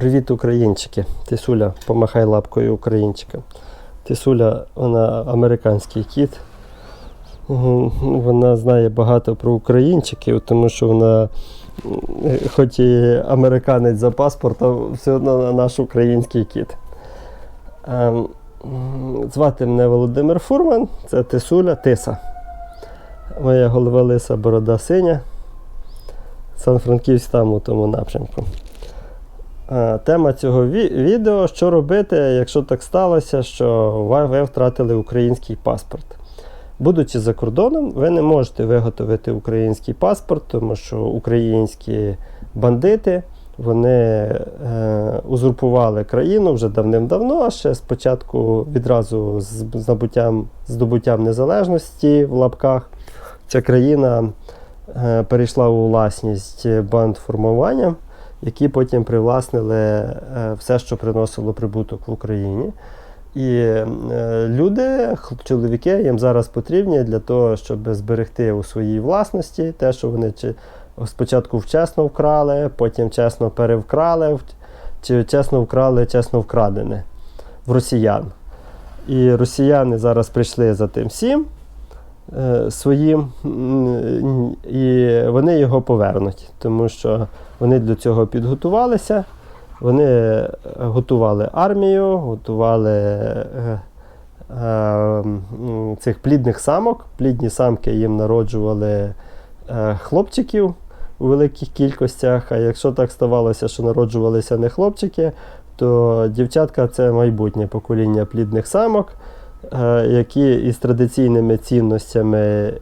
Привіт, українчики. Тисуля, помахай лапкою українчика. Тисуля, вона американський кіт. Вона знає багато про українчиків, тому що вона, хоч і американець за паспортом, все одно наш український кіт. Ем, Звати мене Володимир Фурман, це Тисуля, Тиса. Моя голова лиса, борода синя. Сан-Франківськ там у тому напрямку. Е, Тема цього ві- відео: що робити, якщо так сталося, що ви, втратили український паспорт. Будучи за кордоном, ви не можете виготовити український паспорт, тому що українські бандити вони е, узурпували країну вже давним-давно, а ще спочатку відразу з з набуттям, здобуттям незалежності в лапках. Ця країна е, перейшла у власність бандформування які потім привласнили е, все, що приносило прибуток в Україні. І е, люди, чоловіки, їм зараз потрібні для того, щоб зберегти у своїй власності те, що вони чи спочатку вчасно вкрали, потім чесно перевкрали, чи чесно вкрали, чесно вкрадене в росіян. І росіяни зараз прийшли за тим всім е, своїм, і вони його повернуть, тому що вони для цього підготувалися. Вони е, готували армію, готували е, е, цих плідних самок. Плідні самки їм народжували хлопчиків у великих кількостях. А якщо так ставалося, що народжувалися не хлопчики, то дівчатка це майбутнє покоління плідних самок, які із традиційними цінностями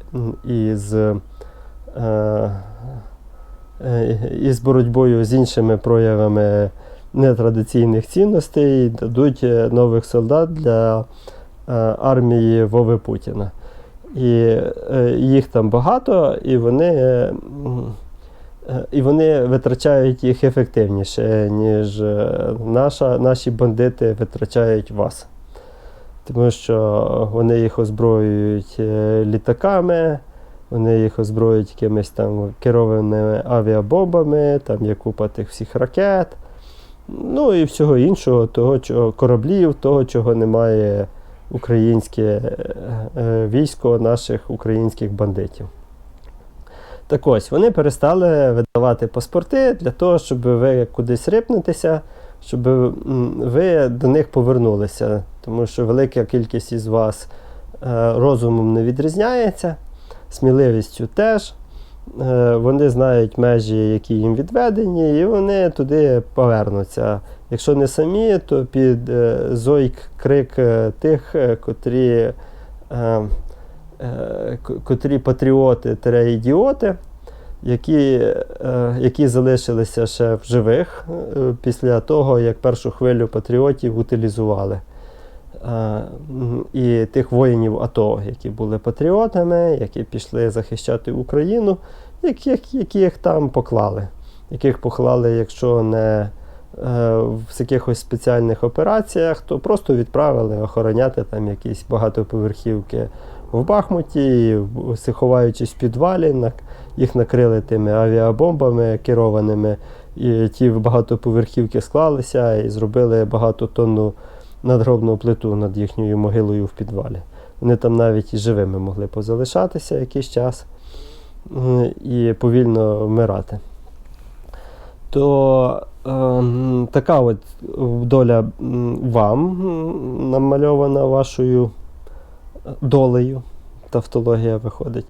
і з е, е, і з боротьбою з іншими проявами нетрадиційних цінностей дадуть е, нових солдат для е, армії Вови Путіна. І їх там багато, і вони, і вони витрачають їх ефективніше, ніж наша, наші бандити витрачають вас. Тому що вони їх озброюють літаками, вони їх озброюють якимись там керованими авіабомбами, там є купа тих всіх ракет, ну і всього іншого, того, чого, кораблів, того, чого немає українське е, е, військо наших українських бандитів. Так ось, вони перестали видавати паспорти для того, щоб ви кудись рипнетеся, щоб ви до них повернулися. Тому що велика кількість із вас е, розумом не відрізняється, сміливістю теж. Е, Вони знають межі, які їм відведені, і вони туди повернуться. Якщо не самі, то під е, зойк крик е, тих, котрі, котрі патріоти ідіоти, які, які залишилися ще в живих після того, як першу хвилю патріотів утилізували. Е, І тих воїнів АТО, які були патріотами, які пішли захищати Україну, яких, яких там поклали. Яких поклали, якщо не е, в якихось спеціальних операціях, то просто відправили охороняти там якісь багатоповерхівки в Бахмуті, ховаючись в підвалі, їх накрили тими авіабомбами керованими, і ті багатоповерхівки склалися і зробили багатотонну надгробну плиту над їхньою могилою в підвалі. Вони там навіть і живими могли позалишатися якийсь час і повільно вмирати. То ем, така от доля вам намальована вашою долею. Тавтологія виходить.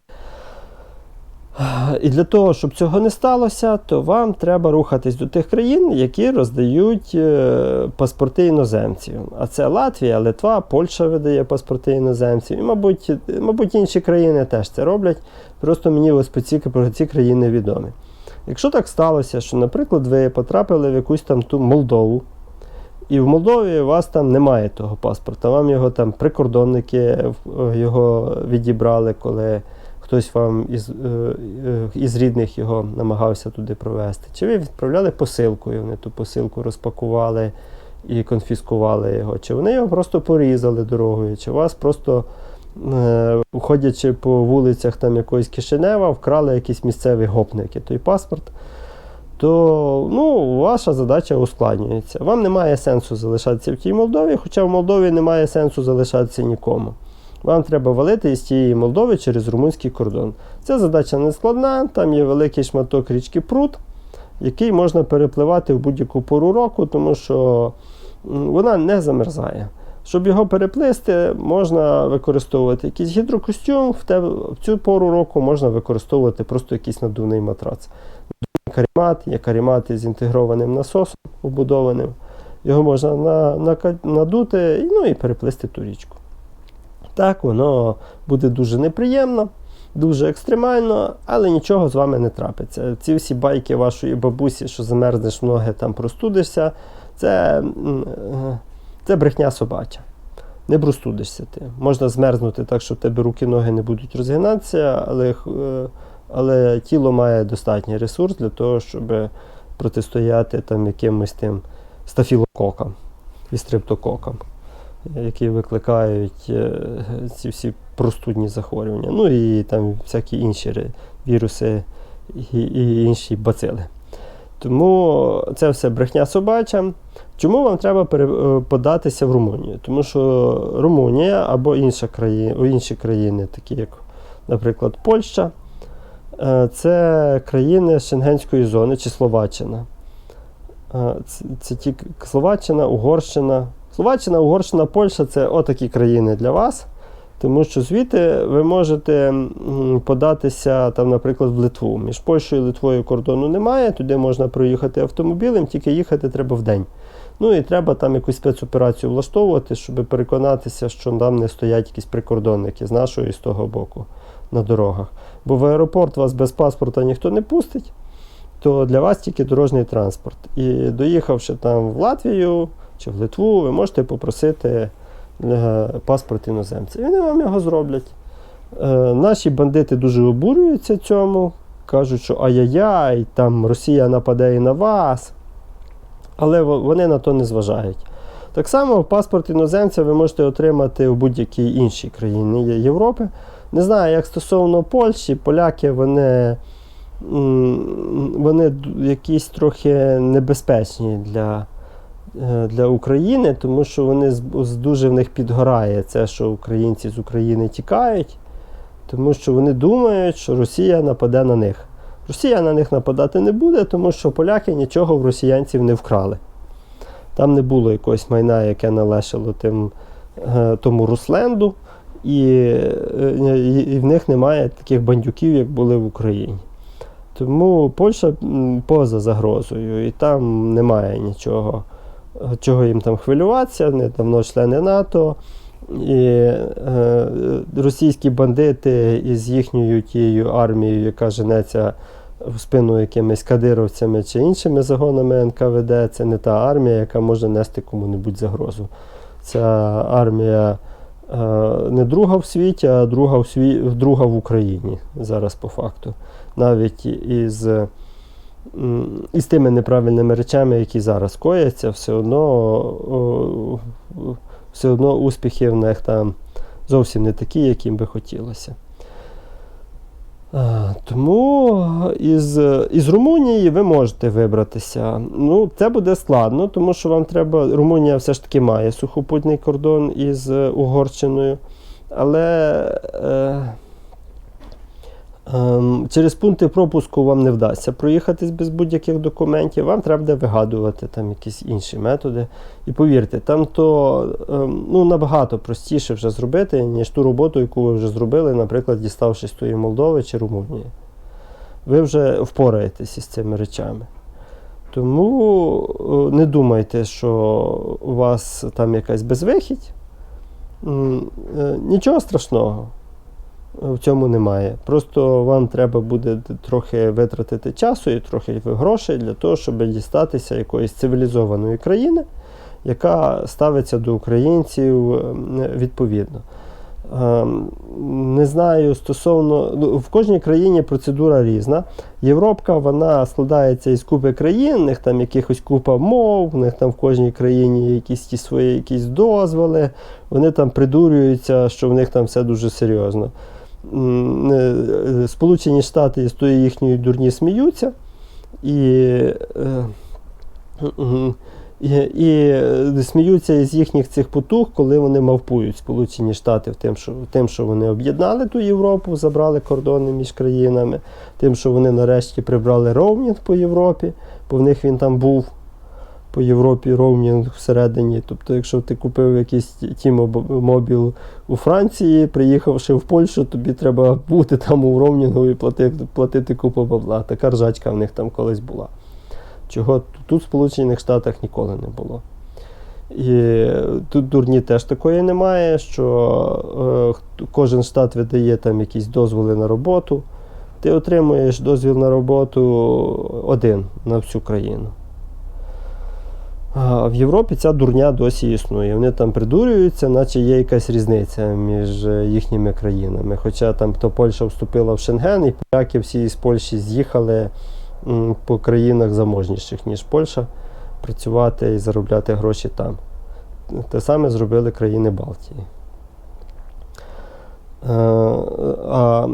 І для того, щоб цього не сталося, то вам треба рухатись до тих країн, які роздають е, паспорти іноземців. А це Латвія, Литва, Польща видає паспорти іноземців. І, мабуть, мабуть, інші країни теж це роблять. Просто мені ось про ці, країни відомі. Якщо так сталося, що, наприклад, ви потрапили в якусь там ту Молдову, і в Молдові у вас там немає того паспорта, вам його там прикордонники його відібрали, коли хтось вам із, е, е, із рідних його намагався туди провести. Чи ви відправляли посилку, і вони ту посилку розпакували і конфіскували його, чи вони його просто порізали дорогою, чи вас просто, е, ходячи по вулицях там якоїсь Кишинева, вкрали якісь місцеві гопники той паспорт. то ну, ваша задача ускладнюється. Вам немає сенсу залишатися в тій Молдові, хоча в Молдові немає сенсу залишатися нікому. Вам треба валити із тієї Молдови через румунський кордон. Ця задача не складна, там є великий шматок річки Прут, який можна перепливати в будь-яку пору року, тому що вона не замерзає. Щоб його переплисти, можна використовувати якийсь гідрокостюм, в, те, в цю пору року можна використовувати просто якийсь надувний матрац. Карімат, є карімат із інтегрованим насосом вбудованим. Його можна на, на, надути ну, і переплисти ту річку. Так, воно буде дуже неприємно, дуже екстремально, але нічого з вами не трапиться. Ці всі байки вашої бабусі, що замерзнеш в ноги, там простудишся, це, е, це брехня собача. Не простудишся ти. Можна змерзнути так, що в тебе руки ноги не будуть розгинатися, але, е, але тіло має достатній ресурс для того, щоб протистояти там якимось тим стафілококам і стрептококам, які викликають е, ці всі простудні захворювання. Ну і там всякі інші віруси і, і інші бацили. Тому це все брехня собача. Чому вам треба е, податися в Румунію? Тому що Румунія або інша країна, інші країни, такі як, наприклад, Польща, е, це країни Шенгенської зони чи Словаччина. Це, це ті Словаччина, Угорщина. Словаччина, Угорщина, Польща це отакі країни для вас. Тому що звідти ви можете податися, там, наприклад, в Литву. Між Польщею і Литвою кордону немає, туди можна проїхати автомобілем, тільки їхати треба в день. Ну і треба там якусь спецоперацію влаштовувати, щоб переконатися, що там не стоять якісь прикордонники з нашого і з того боку на дорогах. Бо в аеропорт вас без паспорта ніхто не пустить, то для вас тільки дорожній транспорт. І доїхавши там в Латвію чи в Литву, ви можете попросити е, паспорт іноземця. І вони вам його зроблять. Е, наші бандити дуже обурюються цьому, кажуть, що ай-яй-яй, там Росія нападе і на вас. Але вони на то не зважають. Так само паспорт іноземця ви можете отримати в будь-якій іншій країні Європи. Не знаю, як стосовно Польщі, поляки вони, вони якісь трохи небезпечні для, для України, тому що вони дуже в них підгорає це, що українці з України тікають, тому що вони думають, що Росія нападе на них. Росія на них нападати не буде, тому що поляки нічого в росіянців не вкрали. Там не було якогось майна, яке належало тим, е, тому Русленду, і, е, і, і в них немає таких бандюків, як були в Україні. Тому Польща поза загрозою, і там немає нічого, е, чого їм там хвилюватися. Вони давно члени НАТО. І е, російські бандити із їхньою тією армією, яка женеться в спину якимись кадировцями чи іншими загонами НКВД, це не та армія, яка може нести кому-небудь загрозу. Ця армія е, не друга в світі, а друга в, сві... друга в Україні зараз по факту. Навіть із, із тими неправильними речами, які зараз кояться, все одно, все одно успіхи в них там зовсім не такі, яким би хотілося. Тому із, із Румунії ви можете вибратися. Ну, це буде складно, тому що вам треба. Румунія все ж таки має сухопутний кордон із Угорщиною. Але е, через пункти пропуску вам не вдасться проїхатись без будь-яких документів. Вам треба буде вигадувати там якісь інші методи. І повірте, там то ем, ну, набагато простіше вже зробити, ніж ту роботу, яку ви вже зробили, наприклад, діставшись з тої Молдови чи Румунії. Ви вже впораєтесь із цими речами. Тому е, не думайте, що у вас там якась безвихідь. Е, Нічого страшного в цьому немає. Просто вам треба буде трохи витратити часу і трохи грошей для того, щоб дістатися якоїсь цивілізованої країни, яка ставиться до українців відповідно. Ем, Не знаю, стосовно ну, в кожній країні процедура різна. Європка вона складається із купи країн, в них там якихось купа мов, в них там в кожній країні якісь ті свої якісь дозволи, вони там придурюються, що в них там все дуже серйозно. М, е, Сполучені Штати з тої їхньої дурні сміються. І, е, і, і е, сміються із їхніх цих потуг, коли вони мавпують Сполучені Штати в тим, що, тим, що вони об'єднали ту Європу, забрали кордони між країнами, тим, що вони нарешті прибрали роумінг по Європі, бо в них він там був по Європі роумінг всередині. Тобто, якщо ти купив якийсь T-Mobile у Франції, приїхавши в Польщу, тобі треба бути там у роумінгу і платити, платити купу бабла. Така ржачка в них там колись була. Чого тут в Сполучених Штатах ніколи не було. І тут дурні теж такої немає, що е, кожен штат видає там якісь дозволи на роботу. Ти отримуєш дозвіл на роботу один на всю країну. В Європі ця дурня досі існує. Вони там придурюються, наче є якась різниця між е, їхніми країнами. Хоча там то Польща вступила в Шенген, і поляки всі з Польщі з'їхали по країнах заможніших, ніж Польща, працювати і заробляти гроші там. Те саме зробили країни Балтії. Е, а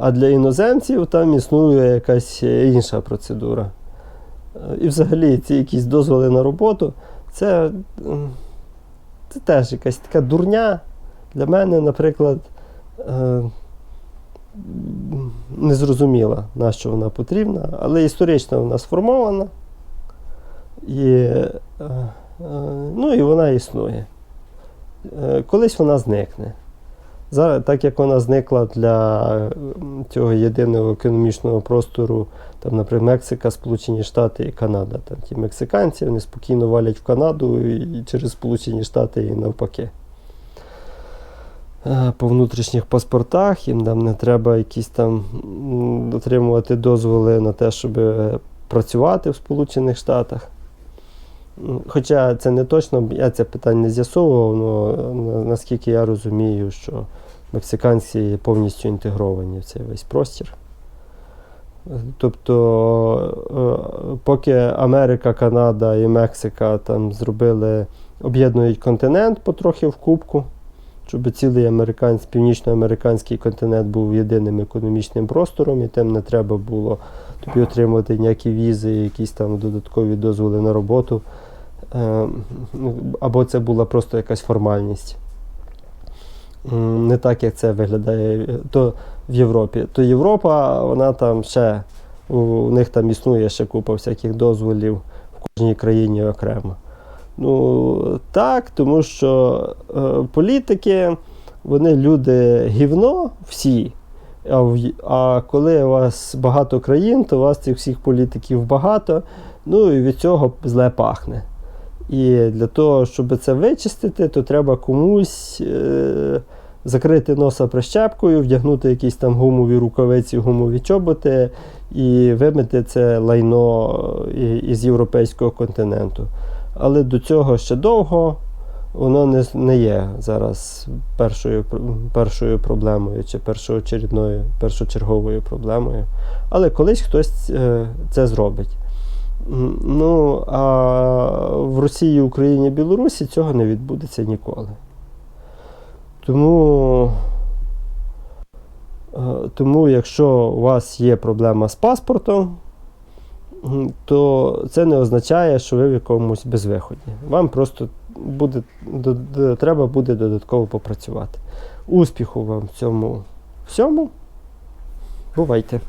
а для іноземців там існує якась інша процедура. Е, І взагалі ці якісь дозволи на роботу, це, це теж якась така дурня. Для мене, наприклад, е, незрозуміла, на що вона потрібна, але історично вона сформована. І, е, ну, і вона існує. Колись вона зникне. Зараз, так як вона зникла для цього єдиного економічного простору, там, наприклад, Мексика, Сполучені Штати і Канада. Там ті мексиканці вони спокійно валять в Канаду і через Сполучені Штати і навпаки. Е, По внутрішніх паспортах їм там не треба якісь там отримувати дозволи на те, щоб працювати в Сполучених Штатах. Хоча це не точно, я це питання не з'ясовував, але наскільки я розумію, що мексиканці повністю інтегровані в цей весь простір. Тобто, е, поки Америка, Канада і Мексика там зробили, об'єднують континент потрохи в кубку, щоб цілий американський, північноамериканський континент був єдиним економічним простором, і тим не треба було тобі отримувати ніякі візи, якісь там додаткові дозволи на роботу. Е, Або це була просто якась формальність. Не так, як це виглядає е, то в Європі. То Європа, вона там ще, у них там існує ще купа всяких дозволів в кожній країні окремо. Ну, так, тому що е, політики, вони люди гівно всі. А, в, а коли у вас багато країн, то у вас цих всіх політиків багато, ну і від цього зле пахне. І для того, щоб це вичистити, то треба комусь е, закрити носа прищепкою, вдягнути якісь там гумові рукавиці, гумові чоботи і вимити це лайно із європейського континенту. Але до цього ще довго воно не, не є зараз першою, першою проблемою чи першочерговою проблемою. Але колись хтось е, це зробить. Ну, а в Росії, Україні, Білорусі цього не відбудеться ніколи. Тому, е, тому якщо у вас є проблема з паспортом, то це не означає, що ви в якомусь безвиході. Вам просто буде, треба буде додатково попрацювати. Успіху вам в цьому всьому. Бувайте!